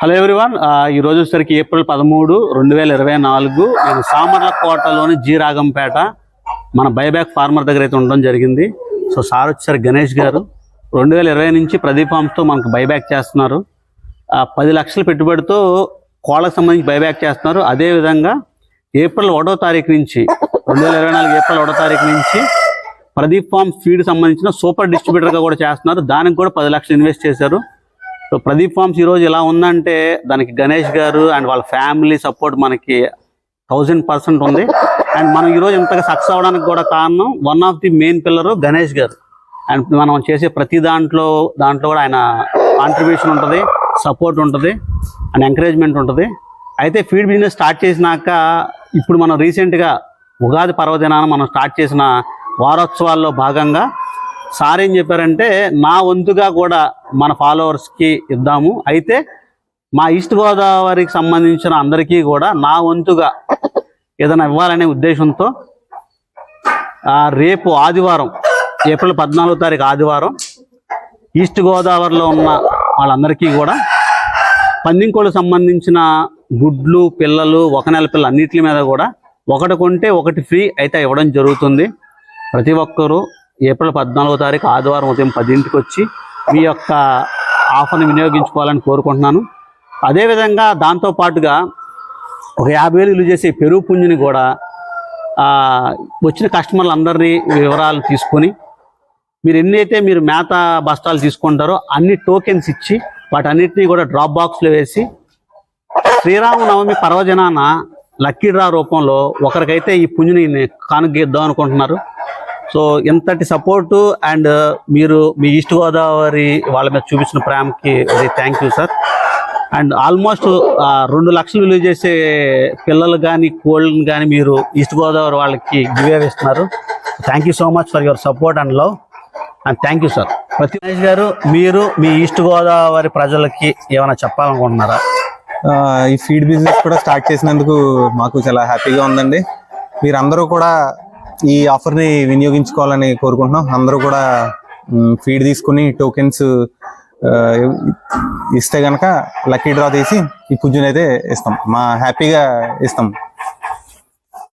Hello everyone ఈ రోజు వచ్చేసరికి ఏప్రిల్ పదమూడు రెండు వేల ఇరవై నాలుగు. నేను సామర్ల కోటలోని రాగంపేట మన బైబ్యాక్ ఫార్మర్ దగ్గర అయితే ఉండడం జరిగింది. సో సార్ వచ్చేసరికి గణేష్ గారు రెండు వేల ఇరవై నుంచి ప్రదీప్ ఫార్మ్స్తో మనకు బైబ్యాక్ చేస్తున్నారు. పది లక్షల పెట్టుబడితో కోళ్ళకు సంబంధించి బైబ్యాక్ చేస్తున్నారు. అదేవిధంగా ఏప్రిల్ ఒకటో తారీఖు నుంచి రెండు వేల ఇరవై నాలుగు ఏప్రిల్ ఒకటో తారీఖు నుంచి ప్రదీప్ ఫామ్ ఫీడ్ సంబంధించిన సూపర్ డిస్ట్రిబ్యూటర్గా కూడా చేస్తున్నారు. దానికి కూడా పది లక్షలు ఇన్వెస్ట్ చేశారు. సో ప్రదీప్ ఫార్మ్స్ ఈరోజు ఎలా ఉందంటే దానికి గణేష్ గారు అండ్ వాళ్ళ ఫ్యామిలీ సపోర్ట్ మనకి థౌజండ్ పర్సెంట్ ఉంది. అండ్ మనం ఈరోజు ఇంతగా సక్సెస్ అవ్వడానికి కూడా కారణం one of the main pillar Ganesh గారు. అండ్ మనం చేసే ప్రతి దాంట్లో దాంట్లో కూడా ఆయన కాంట్రిబ్యూషన్ ఉంటుంది సపోర్ట్ ఉంటుంది అండ్ ఎంకరేజ్మెంట్ ఉంటుంది. అయితే ఫీడ్ బిజినెస్ స్టార్ట్ చేసినాక ఇప్పుడు మనం రీసెంట్గా ఉగాది పర్వదినాన మనం స్టార్ట్ చేసిన వారోత్సవాల్లో భాగంగా సార్ ఏం చెప్పారంటే నా వంతుగా కూడా మన ఫాలోవర్స్కి ఇద్దాము. అయితే మా ఈస్ట్ గోదావరికి సంబంధించిన అందరికీ కూడా నా వంతుగా ఏదైనా ఇవ్వాలనే ఉద్దేశంతో రేపు ఆదివారం ఏప్రిల్ పద్నాలుగో తారీఖు ఆదివారం ఈస్ట్ గోదావరిలో ఉన్న వాళ్ళందరికీ కూడా పందింకోళ్ళకు సంబంధించిన గుడ్లు పిల్లలు ఒక నెల పిల్లలు అన్నిటి మీద కూడా ఒకటి కొంటే ఒకటి ఫ్రీ అయితే ఇవ్వడం జరుగుతుంది. ప్రతి ఒక్కరూ ఏప్రిల్ పద్నాలుగో తారీఖు ఆదివారం ఉదయం పదింటికి వచ్చి మీ యొక్క ఆఫర్ని వినియోగించుకోవాలని కోరుకుంటున్నాను. అదేవిధంగా దాంతో పాటుగా ఒక యాభై వేలు విలువ చేసే పెరుగు పుంజుని కూడా వచ్చిన కస్టమర్లందరినీ వివరాలు తీసుకొని మీరు ఎన్నైతే మీరు మేత బస్తాలు తీసుకుంటారో అన్ని టోకెన్స్ ఇచ్చి వాటన్నిటినీ కూడా డ్రాప్ బాక్స్లో వేసి శ్రీరామనవమి పర్వజనాన లక్కీ డ్రా రూపంలో ఒకరికైతే ఈ పుంజుని కానుగిద్దాం అనుకుంటున్నారు. సో ఇంతటి సపోర్టు అండ్ uh, మీరు మీ ఈస్ట్ గోదావరి వాళ్ళ మీద చూపించిన ప్రేమకి very thank you sir and almost రెండు లక్షలు విలువ చేసే పిల్లలు కానీ కోళ్ళని కానీ మీరు ఈస్ట్ గోదావరి వాళ్ళకి గివ్ ఇస్తున్నారు. Thank you so much for your support and love and thank you sir ప్రతి గారు మీరు మీ ఈస్ట్ గోదావరి ప్రజలకి ఏమైనా చెప్పాలనుకుంటున్నారా? ఈ ఫీడ్ బిజినెస్ కూడా స్టార్ట్ చేసినందుకు మాకు చాలా హ్యాపీగా ఉందండి. మీరందరూ కూడా ఈ ఆఫర్ని వినియోగించుకోవాలని కోరుకుంటున్నాం. అందరూ కూడా ఫీడ్ తీసుకుని టోకెన్స్ ఇస్తే కనుక లక్కీ డ్రా తీసి ఈ పుజ్జుని అయితే ఇస్తాం. మా హ్యాపీగా ఇస్తాం.